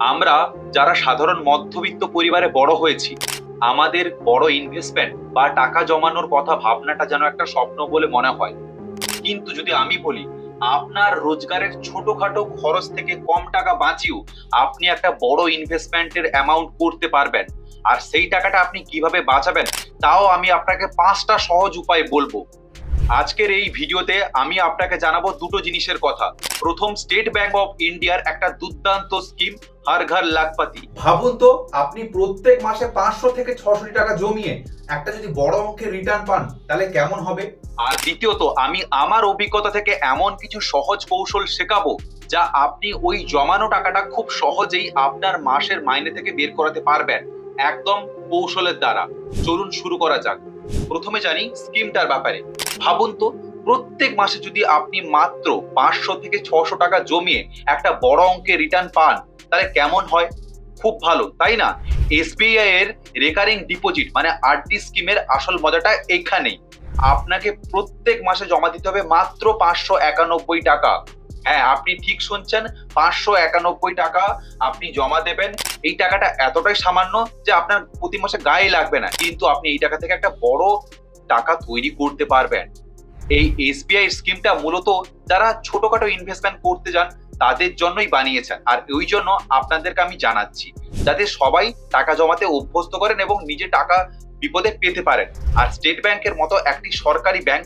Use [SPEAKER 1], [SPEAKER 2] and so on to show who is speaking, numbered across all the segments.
[SPEAKER 1] আমরা যারা সাধারণ মধ্যবিত্ত পরিবারে বড় হয়েছি, আমাদের বড় ইনভেস্টমেন্ট বা টাকা জমানোর কথা ভাবনাটা যেন একটা স্বপ্ন বলে মনে হয়। কিন্তু যদি আমি বলি, আপনার রোজগারের ছোটখাটো খরচ থেকে কম টাকা বাঁচিয়েও আপনি একটা বড় ইনভেস্টমেন্টের অ্যামাউন্ট করতে পারবেন, আর সেই টাকাটা আপনি কীভাবে বাঁচাবেন, তাও আমি আপনাকে পাঁচটা সহজ উপায় বলব। আজকের এই ভিডিওতে আমি আপনাকে জানাব দুটো জিনিসের কথা। প্রথম স্টেট ব্যাংক অফ ইন্ডিয়ার একটা দুর্দান্ত স্কিম হর ঘর লাখপাতি।
[SPEAKER 2] ভাবুন তো আপনি প্রত্যেক মাসে পাঁচশো থেকে ছশো টাকা জমিয়ে একটা যদি বড় অঙ্কের রিটার্ন পান তাহলে কেমন হবে?
[SPEAKER 1] আর দ্বিতীয়ত আমি আমার অভিজ্ঞতা থেকে এমন কিছু সহজ কৌশল শেখাবো যা আপনি ওই জমানো টাকাটা খুব সহজেই আপনার মাসের মাইনে থেকে বের করাতে পারবেন একদম কৌশলের দ্বারা। চলুন শুরু করা যাক। প্রথমে জানি স্কিমটার ব্যাপারে। ভাবুন তো, প্রত্যেক মাসে যদি আপনি মাত্র পাঁচশো থেকে ছশো টাকা জমিয়ে একটা বড় অঙ্কের রিটার্ন পান, তাহলে কেমন হয়? খুব ভালো, তাই না? এসবিআই এর রেকারিং ডিপোজিট মানে আরডি স্কিমের আসল মজাটা এখানেই। আপনাকে প্রত্যেক মাসে জমা দিতে হবে মাত্র পাঁচশো একানব্বই টাকা। হ্যাঁ আপনি ঠিক শুনছেন, পাঁচশো একানব্বই টাকা আপনি জমা দেবেন। এই টাকাটা এতটাই সামান্য যে আপনার প্রতি মাসে গায়ে লাগবে না। কিন্তু আপনি এই টাকা থেকে একটা বড় টাকা তৈরি করতে পারবেন। এই এসবিআই স্কিমটা মূলত যারা ছোটখাটো ইনভেস্টমেন্ট করতে যান, তাদের জন্যই বানিয়েছেন। আর ওই জন্য আপনাদেরকে আমি জানাচ্ছি, যাতে সবাই টাকা জমাতে অভ্যস্ত করেন এবং নিজে টাকা বিপদে পেতে পারেন। আর স্টেট ব্যাংকের মতো একটি সরকারি ব্যাংক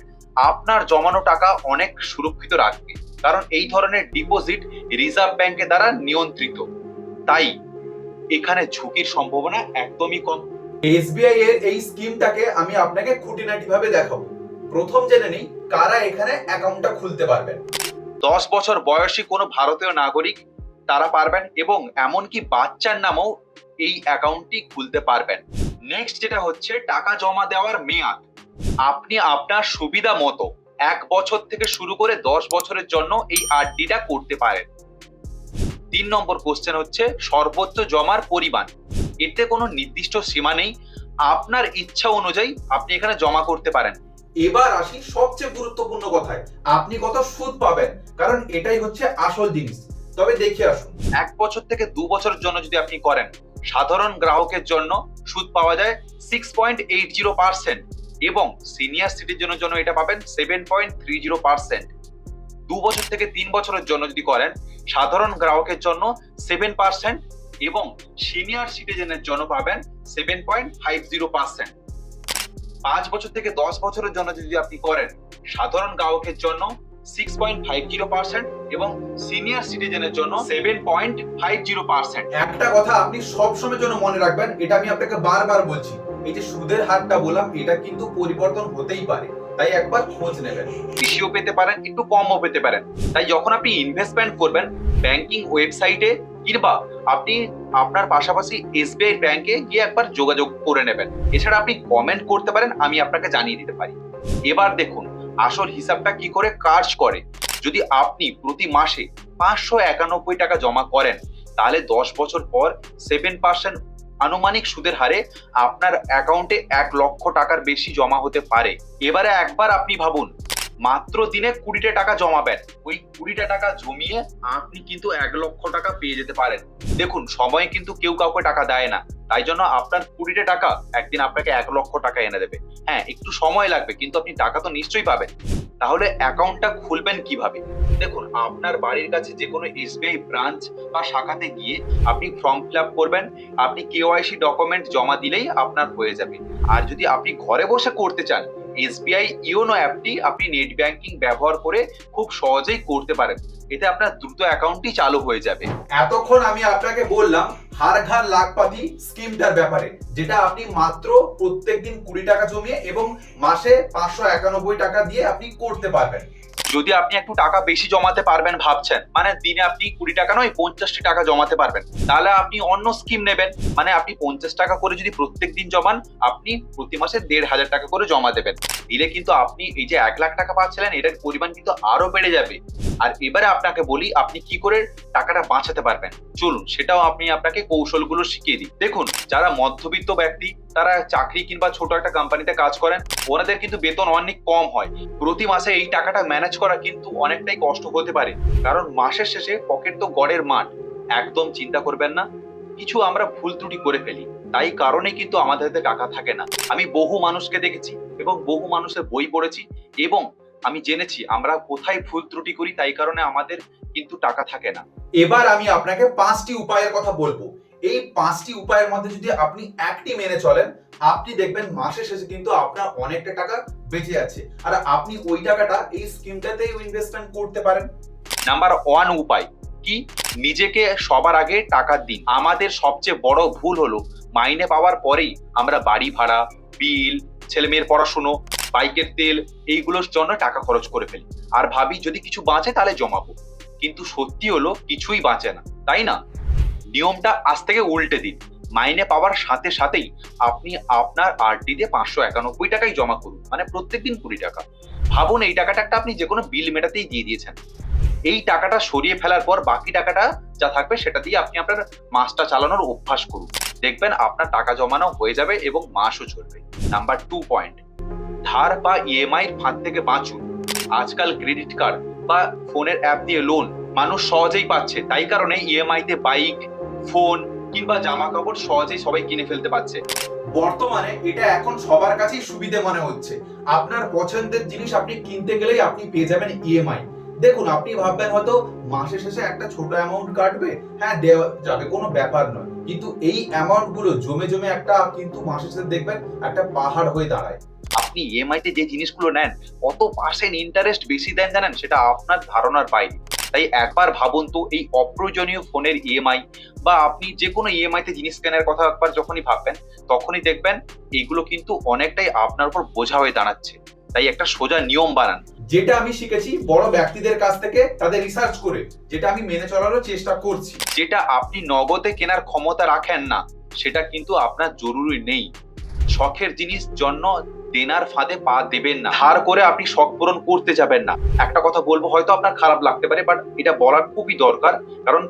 [SPEAKER 1] আপনার জমানো টাকা অনেক সুরক্ষিত রাখবে। কারণ এই ধরনের ডিপোজিট রিজার্ভ ব্যাংকের দ্বারা নিয়ন্ত্রিত। তাই এখানে ঝুঁকির সম্ভাবনা একদমই কম।
[SPEAKER 2] এসবিআই এর এই স্কিমটাকে আমি আপনাকে খুঁটিনাটি ভাবে দেখাবো। প্রথম জেনে নিই কারা এখানে অ্যাকাউন্টটা খুলতে পারবেন।
[SPEAKER 1] দশ বছর বয়সী কোনো ভারতীয় নাগরিক তারা পারবেন এবং এমনকি বাচ্চার নামও এই অ্যাকাউন্টটি খুলতে পারবেন। নেক্সট যেটা হচ্ছে টাকা জমা দেওয়ার মেয়াদ। আপনি আপনার সুবিধা মতো এক বছর থেকে শুরু করে দশ বছরের জন্য এই আরডিটা করতে পারেন। তিন নম্বর কোশ্চেন হচ্ছে সর্বোচ্চ জমার পরিমাণ। এতে কোনো নির্দিষ্ট সীমা নেই। আপনার ইচ্ছা অনুযায়ী আপনি এখানে জমা করতে পারেন।
[SPEAKER 2] এবার আসি সবচেয়ে গুরুত্বপূর্ণ কথায়। আপনি কত সুদ পাবেন? কারণ এটাই হচ্ছে আসল জিনিস। তবে দেখে আসুন।
[SPEAKER 1] এক বছর থেকে দু বছরের জন্য যদি আপনি করেন সাধারণ গ্রাহকের জন্য সুদ পাওয়া যায় six point eight zero percent এবং সিনিয়র সিটিজেনের জন্য এটা পাবেন seven point three zero percent দু বছর থেকে তিন বছরের জন্য যদি করেন, সাধারণ গ্রাহকের জন্য সেভেন পার্সেন্ট এবং সিনিয়র সিটিজেনের জন্য পাবেন seven point five zero percent পাঁচ বছর থেকে দশ বছরের জন্য যদি আপনি করেন, সাধারণ গ্রাহকের জন্য six point five zero percent এবং সিনিয়র সিটিজেনের জন্য seven point five zero percent
[SPEAKER 2] একটা কথা আপনি সব সময়ের জন্য মনে রাখবেন, এটা আমি আপনাকে বারবার বলছি। এই যে সুদের হারটা বললাম, এটা কিন্তু পরিবর্তন হতেই পারে। তাই একবার খোঁজ নেবেন।
[SPEAKER 1] বেশিও পেতে পারেন, একটু কমও পেতে পারেন। তাই যখন আপনি ইনভেস্টমেন্ট করবেন ব্যাংকিং ওয়েবসাইটে কিংবা আপনি আপনার পাশাপাশি এসবিআই ব্যাংকে গিয়ে একবার যোগাযোগ করে নেবেন। এছাড়া আপনি কমেন্ট করতে পারেন, আমি আপনাকে জানিয়ে দিতে পারি। এবার দেখুন, আসল হিসাবটা কি করে কাজ করে। যদি আপনি প্রতি মাসে পাঁচশো একানব্বই টাকা জমা করেন, তাহলে দশ বছর পর সেভেন পার্সেন্ট আনুমানিক সুদের হারে আপনার অ্যাকাউন্টে এক লক্ষ টাকার বেশি জমা হতে পারে। এবারে একবার আপনি ভাবুন, মাত্র দিনে কুড়িটা টাকা জমাবেন। ওই কুড়িটা টাকা জমিয়ে আপনি কিন্তু এক লক্ষ টাকা পেয়ে যেতে পারেন। দেখুন, সময় কিন্তু কেউ কাউকে টাকা দেয় না। তাই জন্য আপনার কুড়িটা টাকা একদিন আপনাকে এক লক্ষ টাকা এনে দেবে। হ্যাঁ একটু সময় লাগবে, কিন্তু আপনি টাকা তো নিশ্চয়ই পাবেন। তাহলে অ্যাকাউন্টটা খুলবেন কীভাবে? দেখুন, আপনার বাড়ির কাছে যে কোনো এসবিআই ব্রাঞ্চ বা শাখাতে গিয়ে আপনি ফর্ম ফিল আপ করবেন, আপনি কেওয়াইসি ডকুমেন্ট জমা দিলেই আপনার হয়ে যাবে। আর যদি আপনি ঘরে বসে করতে চান এসবিআই ইওনো অ্যাপটি আপনি নেট ব্যাংকিং ব্যবহার করে খুব সহজেই করতে পারেন। এতে আপনার দ্রুত অ্যাকাউন্টটি চালু হয়ে যাবে।
[SPEAKER 2] এতক্ষণ আমি আপনাকে বললাম, হার ঘর লাখপাতি স্কিমটার ব্যাপারে, যেটা আপনি মাত্র প্রত্যেকদিন কুড়ি টাকা জমিয়ে এবং মাসে পাঁচশো একানব্বই টাকা দিয়ে আপনি করতে পারবেন।
[SPEAKER 1] যদি আপনি একটু টাকা বেশি জমাতে পারবেন ভাবছেন মানে দিনে আপনি কুড়ি টাকা নয়, পঞ্চাশটি টাকা জমাতে পারবেন, তাহলে আপনি অন্য স্কিম নেবেন মানে আপনি পঞ্চাশ টাকা করে যদি প্রত্যেক দিন জমান, আপনি প্রতি মাসে দেড় হাজার টাকা করে জমা দেবেন। দিলে কিন্তু আপনি এই যে এক লাখ টাকা পাচ্ছিলেন, এটার পরিমাণ কিন্তু আরও বেড়ে যাবে। আর এবারে আপনাকে বলি, আপনি কি করে টাকাটা বাঁচাতে পারবেন? চলুন, সেটাও আপনি আপনাকে কৌশলগুলো শিখিয়ে দিই। দেখুন, যারা মধ্যবিত্ত ব্যক্তি তারা চাকরি কিংবা ছোট একটা কোম্পানিতে কাজ করেন, ওনাদের কিন্তু বেতন অনেক কম হয়। প্রতি মাসে এই টাকাটা ম্যানেজ করা কিন্তু অনেকটাই কষ্ট হতে পারে। কারণ মাসের শেষে পকেট তো গড়ের মাঠ। একদম চিন্তা করবেন না। কিছু আমরা ভুল ত্রুটি করে ফেলি। তাই কারণে কিন্তু আমাদের হাতে টাকা থাকে না। আমি বহু মানুষকে দেখেছি এবং বহু মানুষের বই পড়েছি এবং আমি জেনেছি আমরা কোথায় ভুল ত্রুটি করি, তাই কারণে আমাদের কিন্তু টাকা থাকে না।
[SPEAKER 2] এবার আমি আপনাকে পাঁচটি উপায়ের কথা বলব। এই পাঁচটি উপায়ের মধ্যে যদি আপনি একটি মেনে চলেন, আপনি দেখবেন মাসের শেষে কিন্তু আপনার অনেকটা টাকা বেঁচে যাচ্ছে। আর আপনি ওই টাকাটা এই স্কিমটাতেই ইনভেস্টমেন্ট করতে পারেন।
[SPEAKER 1] নাম্বার ওয়ান উপায়, কি? নিজেকে সবার আগে টাকা দিন। আমাদের সবচেয়ে বড় ভুল হলো, মাইনে পাওয়ার পরেই আমরা বাড়ি ভাড়া, বিল ছেলে মেয়ের পড়াশুনো, বাইকের তেল, এইগুলোর জন্য টাকা খরচ করে ফেলি। আর ভাবি, যদি কিছু বাঁচে তাহলে জমাবো। কিন্তু সত্যি হলো, কিছুই বাঁচে না। তাই না? নিয়মটা আজ থেকে উল্টে দিন। মাইনে পাওয়ার সাথে সাথেই আপনি আপনার আরডি দিয়ে পাঁচশো একানব্বই টাকাই জমা করুন মানে প্রত্যেকদিন কুড়ি টাকা। ভাবুন এই টাকাটা একটা আপনি যে কোনো বিল মেটাতেই দিয়ে দিয়েছেন। এই টাকাটা সরিয়ে ফেলার পর বাকি টাকাটা যা থাকবে সেটা দিয়ে আপনি আপনার মাসটা চালানোর অভ্যাস করুন। দেখবেন আপনার টাকা জমানো হয়ে যাবে এবং মাসও চলবে। নাম্বার টু পয়েন্ট, ধার বা ইএমআই ফাঁদ থেকে বাঁচুন। আজকাল ক্রেডিট কার্ড বা ফোনের অ্যাপ দিয়ে লোন মানুষ সহজেই পাচ্ছে, তাই কারণে ইএমআই তে বাইক ফোন কিংবা জামা কাপড় সহজেই সবাই কিনে ফেলতে পারছে।
[SPEAKER 2] বর্তমানে এটা এখন সবার কাছেই সুবিধে মনে হচ্ছে। আপনার পছন্দের জিনিস আপনি কিনতে গেলেই আপনি পেয়ে যাবেন ইএমআই দেখুন, আপনি ভাববেন হয়তো মাসের শেষে একটা ছোট অ্যামাউন্ট কাটবে। হ্যাঁ দেওয়া যাবে, কোনো ব্যাপার নয়। কিন্তু এই অ্যামাউন্টগুলো জমে জমে একটা কিন্তু মাসের শেষে দেখবেন একটা পাহাড় হয়ে দাঁড়ায়।
[SPEAKER 1] আপনি ইএমআই তে যে জিনিসগুলো নেন, কত পার্সেন্ট ইন্টারেস্ট বেশি দেন জানেন? সেটা আপনার ধারণার বাইরে। তাই একবার ভাবুন তো এই অপ্রয়োজনীয় ফোনের ইএমআই বা আপনি যে কোনো ইএমআই তে জিনিস কেনার কথা একবার যখনই ভাববেন তখনই দেখবেন এগুলো কিন্তু অনেকটাই আপনার উপর বোঝা হয়ে দাঁড়াচ্ছে। তাই একটা সোজা নিয়ম বানান।
[SPEAKER 2] যেটা আমি শিখেছি বড় ব্যক্তিদের কাছ থেকে তাদের রিসার্চ করে যেটা আমি মেনে চলারও চেষ্টা করছি।
[SPEAKER 1] যেটা আপনি নগদে কেনার ক্ষমতা রাখেন না সেটা কিন্তু আপনার জরুরি নেই। শখের জিনিস জন্য দেনার ফাঁদে পা দেবেন না। ধার করে আপনি শখ পূরণ করতে যাবেন না। একটা কথা বলব হয়তো আপনার খারাপ লাগতে পারে বাট এটা বলার খুবই দরকার কারণ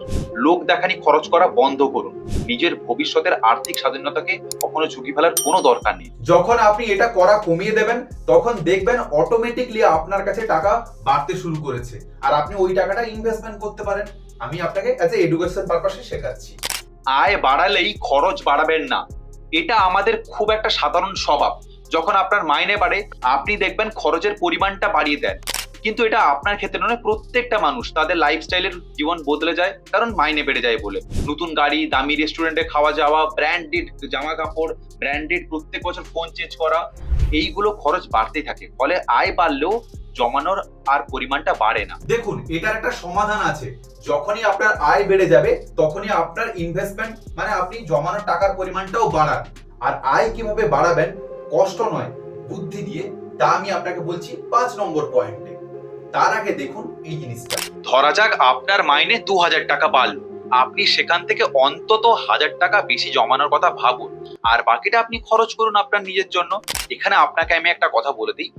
[SPEAKER 1] লোক দেখানি খরচ করা বন্ধ করুন। নিজের ভবিষ্যতের আর্থিক স্বাধীনতাকে কখনো ঝুঁকি ফেলার কোনো দরকার নেই।
[SPEAKER 2] যখন আপনি এটা করা কমিয়ে দেবেন তখন দেখবেন অটোমেটিকলি আপনার কাছে টাকা বাড়তে শুরু করেছে। আর আপনি ওই টাকাটা ইনভেস্টমেন্ট করতে পারেন। আমি আপনাকে অ্যাজ এ এডুকেশন পারপাসে শেখাচ্ছি।
[SPEAKER 1] আয় বাড়ালেই খরচ বাড়াবেন না। এটা আমাদের খুব একটা সাধারণ স্বভাব। যখন আপনার মাইনে বাড়ে, আপনি দেখবেন খরচের পরিমাণটা বাড়িয়ে দেন। কিন্তু এটা আপনার ক্ষেত্রে নয়, প্রত্যেকটা মানুষ তাদের লাইফস্টাইলের জীবন বদলে যায়, কারণ মাইনে বেড়ে যায় বলে। নতুন গাড়ি, দামি রেস্টুরেন্টে খাওয়া যাওয়া ব্র্যান্ডেড জামা কাপড় ব্র্যান্ডেড প্রত্যেক বছর ফোন চেঞ্জ করা, এইগুলো খরচ বাড়তেই থাকে। ফলে আয় বাড়লেও জমানোর আর পরিমাণটা বাড়ে না।
[SPEAKER 2] দেখুন, এটার একটা সমাধান আছে। যখনই আপনার আয় বেড়ে যাবে, তখনই আপনার ইনভেস্টমেন্ট মানে আপনি জমানোর টাকার পরিমাণটাও বাড়ান। আর আয় কীভাবে বাড়াবেন কষ্ট নয়, বুদ্ধি দিয়ে। তা আমি আপনাকে বলছি পাঁচ নম্বর পয়েন্টে তার আগে দেখুন এই জিনিসটা।
[SPEAKER 1] ধরা যাক আপনার মাইনে দু হাজার টাকা বাড়লো। আপনি সেখান থেকে অন্তত হাজার টাকা বেশি জমানোর কথা ভাবুন। আর বাকিটা আপনি খরচ করুন আপনার নিজের জন্য। এখানে আপনাকে আমি একটা কথা বলে দিই।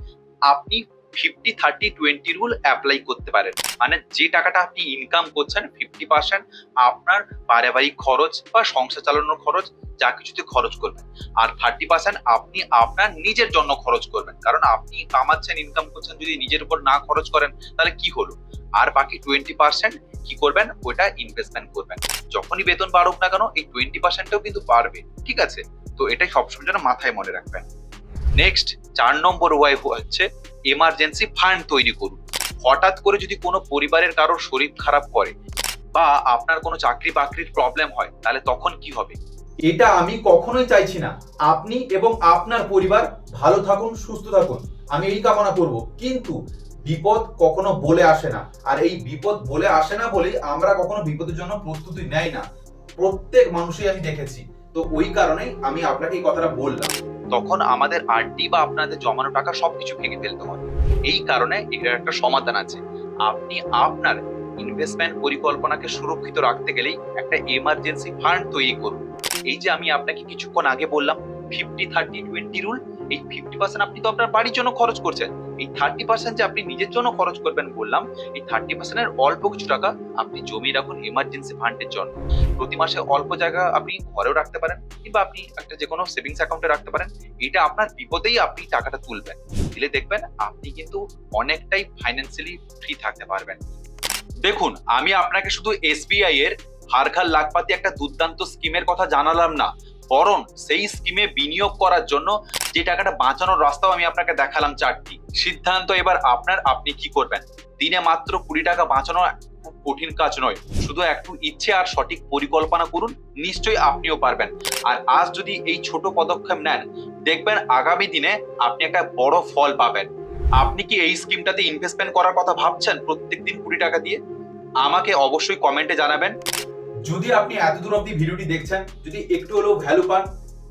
[SPEAKER 1] আপনি fifty thirty twenty rule apply করতে পারেন। মানে যে টাকাটা আপনি ইনকাম করছেন ফিফটি পার্সেন্ট আপনার পারিবারিক খরচ বা সংসার চালানোর খরচ, যা কিছুতে খরচ করবেন। আর থার্টি পার্সেন্ট আপনি আপনার নিজের জন্য খরচ করবেন। কারণ আপনি কামাচ্ছেন ইনকাম করছেন, যদি নিজের উপর না খরচ করেন, তাহলে কি হলো? আর বাকি টোয়েন্টি পার্সেন্ট কি করবেন? ওটা ইনভেস্টমেন্ট করবেন। যখনই বেতন বাড়ুক না কেন, এই টোয়েন্টি পার্সেন্টও কিন্তু বাড়বে। ঠিক আছে? তো এটাই সবসময় যেন মাথায় মনে রাখবেন। নেক্সট চার নম্বর ওয়াই হচ্ছে এমার্জেন্সি ফান্ড তৈরি করুন। হঠাৎ করে যদি কোনো পরিবারের কারোর শরীর খারাপ করে বা আপনার কোনো চাকরি বাকরির প্রবলেম হয়, তাহলে তখন কি হবে?
[SPEAKER 2] এটা আমি কখনোই চাইছি না। আপনি এবং আপনার পরিবার ভালো থাকুন, সুস্থ থাকুন। আমি এই কামনা করব। কিন্তু বিপদ কখনো বলে আসে না। আর এই বিপদ বলে আসে না বলেই আমরা কখনো বিপদের জন্য প্রস্তুতি নেই না। প্রত্যেক মানুষই আমি দেখেছি। তো ওই কারণেই আমি আপনাকে এই কথাটা বললাম।
[SPEAKER 1] তখন আমাদের আরডি বা আপনাদের জমানো টাকা সবকিছু ভেঙে ফেলতে হয়। এই কারণে এটার একটা সমাধান আছে। আপনি আপনার ইনভেস্টমেন্ট পরিকল্পনাকে সুরক্ষিত রাখতে গেলেই একটা এমার্জেন্সি ফান্ড তৈরি করুন। এই যে আমি আপনাকে কিছুক্ষণ আগে বললাম ফিফটি থার্টি টোয়েন্টি রুল এই ফিফটি পার্সেন্ট আপনি তো আপনার বাড়ির জন্য খরচ করছেন। এই থার্টি পার্সেন্ট যে আপনি নিজের জন্য খরচ করবেন বললাম, এই থার্টি পার্সেন্টের অল্প কিছু টাকা আপনি জমিয়ে রাখুন এমার্জেন্সি ফান্ডের জন্য। প্রতি মাসে অল্প জায়গা আপনি ঘরেও রাখতে পারেন কিংবা আপনি একটা যে কোনো সেভিংস অ্যাকাউন্টে রাখতে পারেন। এটা আপনার বিপদেই আপনি টাকাটা তুলবেন। দিলে দেখবেন আপনি কিন্তু অনেকটাই ফাইন্যান্সিয়ালি ফ্রি থাকতে পারবেন। দেখুন, আমি আপনাকে শুধু এসবিআই এর হারখাল লাখপাতি একটা দুর্দান্ত স্কিমের কথা জানালাম না, বরং সেই স্কিমে বিনিয়োগ করার জন্য যে টাকাটা বাঁচানোর রাস্তাও আমি আপনাকে দেখালাম চারটি। সিদ্ধান্ত এবার আপনার, আপনি কি করবেন? দিনে মাত্র কুড়ি টাকা বাঁচানো কঠিন কাজ নয়। শুধু একটু ইচ্ছে আর সঠিক পরিকল্পনা করুন, নিশ্চয়ই আপনিও পারবেন। আর আজ যদি এই ছোট পদক্ষেপ নেন, দেখবেন আগামী দিনে আপনি একটা বড় ফল পাবেন। আপনি কি এই স্কিমটাতে ইনভেস্টমেন্ট করার কথা ভাবছেন প্রত্যেকদিন কুড়ি টাকা দিয়ে? আমাকে অবশ্যই কমেন্টে জানাবেন।
[SPEAKER 2] যদি আপনি এত দূর অব্দি ভিডিওটি দেখছেন, যদি একটু হলেও ভ্যালু পান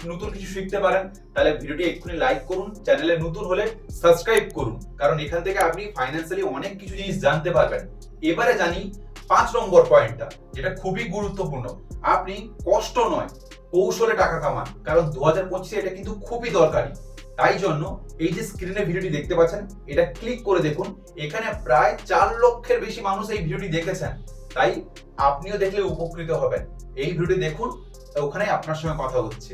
[SPEAKER 2] নতুন কিছু শিখতে পারেন, তাহলে ভিডিওটি এক্ষুনি লাইক করুন চ্যানেলে নতুন হলে সাবস্ক্রাইব করুন। কারণ এখান থেকে আপনি ফাইন্যান্সিয়ালি অনেক কিছু জিনিস জানতে পারবেন। এবারে জানি পাঁচ নম্বর পয়েন্টটা যেটা খুবই গুরুত্বপূর্ণ। আপনি কষ্ট নয়, কৌশলে টাকা কামান। কারণ দু হাজার পঁচিশে এটা কিন্তু খুবই দরকারি। তাই জন্য এই যে স্ক্রিনে ভিডিওটি দেখতে পাচ্ছেন, এটা ক্লিক করে দেখুন। এখানে প্রায় চার লক্ষের বেশি মানুষ এই ভিডিওটি দেখেছেন। তাই আপনিও দেখলে উপকৃত হবেন। এই ভিডিওটি দেখুন, ওখানে আপনার সঙ্গে কথা হচ্ছে।